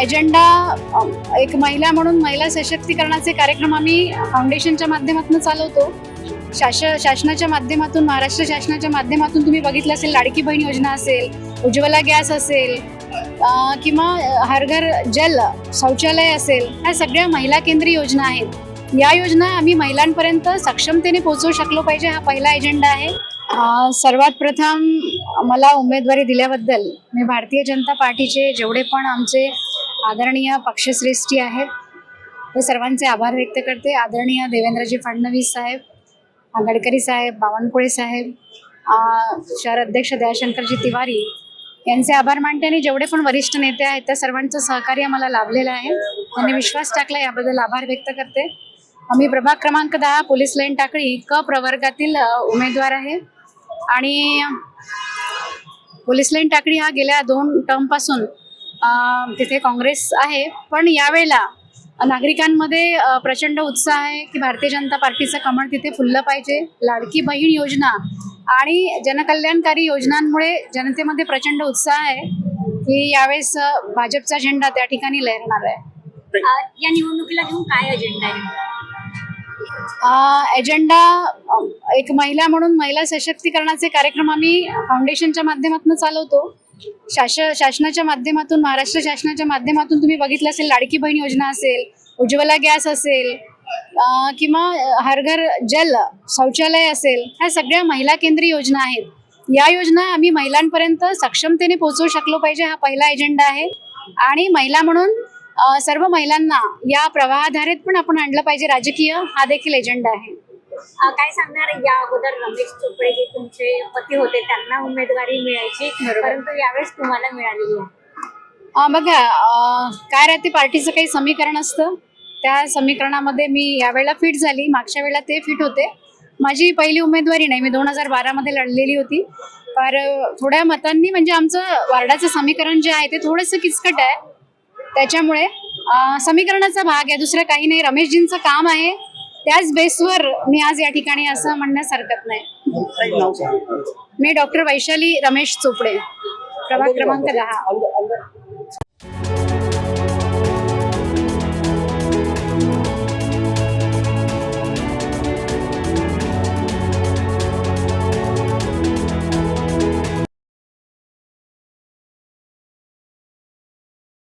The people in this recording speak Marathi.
एजेंडा एक महिला म्हणून महिला सशक्तीकरणाचे कार्यक्रम आम्ही फाउंडेशनच्या माध्यमातून चालवतो. शास शासनाच्या माध्यमातून महाराष्ट्र शासनाच्या माध्यमातून तुम्ही बघितलं असेल लाडकी बहीण योजना असेल उज्ज्वला गॅस असेल किंवा हर घर जल शौचालय असेल ह्या सगळ्या महिला केंद्रीय योजना आहेत. या योजना आम्ही महिलांपर्यंत सक्षमतेने पोहोचवू शकलो पाहिजे हा पहिला एजेंडा आहे. सर्वात प्रथम मला उमेदवारी दिल्याबद्दल मी भारतीय जनता पार्टीचे जेवढे पण आमचे आदरणीय पक्षश्रेष्ठी आहेत ते सर्वांचे आभार व्यक्त करते. आदरणीय देवेंद्रजी फडणवीस साहेब गडकरी साहेब बावनकुळे साहेब शहर अध्यक्ष दयाशंकरजी तिवारी यांचे आभार मानते आणि जेवढे पण वरिष्ठ नेते आहेत त्या सर्वांचं सहकार्य मला लाभलेलं आहे. त्यांनी विश्वास टाकला याबद्दल आभार व्यक्त करते. मी प्रभाग क्रमांक दहा पोलीस लाईन टाकळी क प्रवर्गातील उमेदवार आहे. आणि पोलीस लाईन टाकळी हा गेल्या दोन टर्मपासून तिथे काँग्रेस आहे. पण यावेळेला नागरिकांमध्ये प्रचंड उत्साह आहे की भारतीय जनता पार्टीचं कमळ तिथे फुललं पाहिजे. लाडकी बहीण योजना आणि जनकल्याणकारी योजनांमुळे जनतेमध्ये प्रचंड उत्साह आहे की यावेळेस भाजपचा झेंडा त्या ठिकाणी लहरणार आहे. या निवडणुकीला घेऊन काय अजेंडा आहे एजेंडा एक महिला म्हणून महिला सशक्तीकरणाचे कार्यक्रम आम्ही फाउंडेशनच्या माध्यमातून चालवतो. शास शासनाच्या माध्यमातून महाराष्ट्र शासनाच्या माध्यमातून तुम्ही बघितलं असेल लाडकी बहीण योजना असेल उज्ज्वला गॅस असेल किंवा हर घर जल शौचालय असेल ह्या सगळ्या महिला केंद्रीय योजना आहेत. या योजना आम्ही महिलांपर्यंत सक्षमतेने पोहोचवू शकलो पाहिजे हा पहिला एजेंडा आहे. आणि महिला म्हणून सर्व महिलांना या प्रवाहाधारेत पण आपण आणलं पाहिजे. राजकीय हा देखील एजेंडा आहे. काय सांगणार? या अगोदर रमेश चोपडे जे तुमचे पती होते त्यांना उमेदवारी मिळायची. परंतु यावेळेस तुम्हाला मिळालेली आहे बघा काय राहते पार्टीचं काही समीकरण असतं. त्या समीकरणामध्ये मी यावेळेला फिट झाली. मागच्या वेळेला ते फिट होते. माझी पहिली उमेदवारी नाही. मी दोन हजार बारामध्ये लढलेली होती. पर थोड्या मतांनी म्हणजे आमचं वार्डाचं समीकरण जे आहे ते थोडंसं किचकट आहे. त्याच्यामुळे समीकरणाचा भाग आहे. दुसरं काही नाही. रमेशजींचं काम आहे. त्याच बेसवर मी आज या ठिकाणी असं म्हणण्यास हरकत नाही. मी डॉक्टर वैशाली रमेश चोपडे. प्रभाग क्रमांक दहा.